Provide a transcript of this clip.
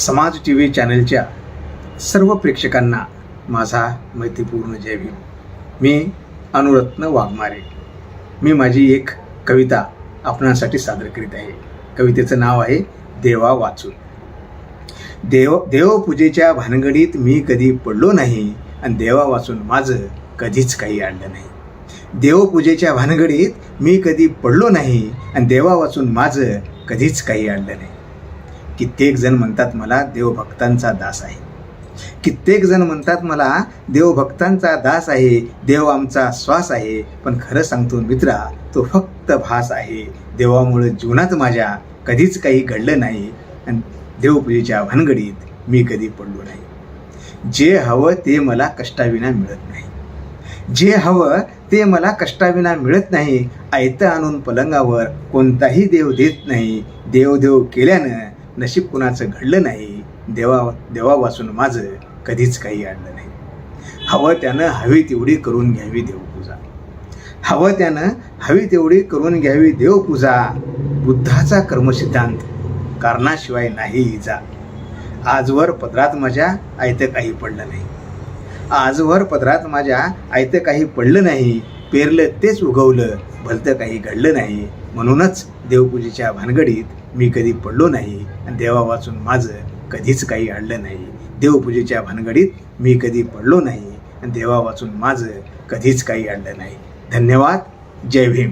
समाज T V चॅनलच्या सर्व प्रेक्षकांना माझा मैत्रीपूर्ण जय भीम. मी अनुरत्न वाघमारे. मी माझी एक कविता आपणासाठी सादर करीत आहे. कवितेचं नाव आहे देवा वाचून. देव देवपूजेच्या भानगडीत मी कधी पडलो नाही आणि देवा वाचून माझं कधीच काही आणलं नाही. देवपूजेच्या भानगडीत मी कधी पडलो नाही आणि देवा वाचून माझं कधीच काही आणलं नाही. कित्येक जण म्हणतात मला देवभक्तांचा दास आहे. कित्येक जण म्हणतात मला देवभक्तांचा दास आहे देव आमचा श्वास आहे पण खरं सांगतो मित्रा तो फक्त भास आहे. देवामुळे जीवनात माझ्या कधीच काही घडलं नाही आणि देवपूजेच्या भानगडीत मी कधी पडलो नाही. जे हवं ते मला कष्टाविना मिळत नाही. जे हवं ते मला कष्टाविना मिळत नाही. आयतं आणून पलंगावर कोणताही देव देत नाही. देव देव केल्यानं नशीब कुणाचं घडलं नाही देवा देवापासून माझं कधीच काही आणलं नाही. हवं त्यानं हवी तेवढी करून घ्यावी देवपूजा. हवं त्यानं हवी तेवढी करून घ्यावी देवपूजा. बुद्धाचा कर्मसिद्धांत कारणाशिवाय नाही इजा आजवर पदरात माझ्या आयतं काही पडलं नाही. आजवर पदरात माझ्या आयतं काही पडलं नाही. पेरलं तेच उगवलं भलतं काही घडलं नाही. म्हणूनच देवपूजेच्या भानगडीत मी कधी पडलो नाही आणि देवा वाचून माझं कधीच काही आणलं नाही. देवपूजेच्या भानगडीत मी कधी पडलो नाही आणि देवा वाचून माझं कधीच काही आणलं नाही. धन्यवाद. जय भीम.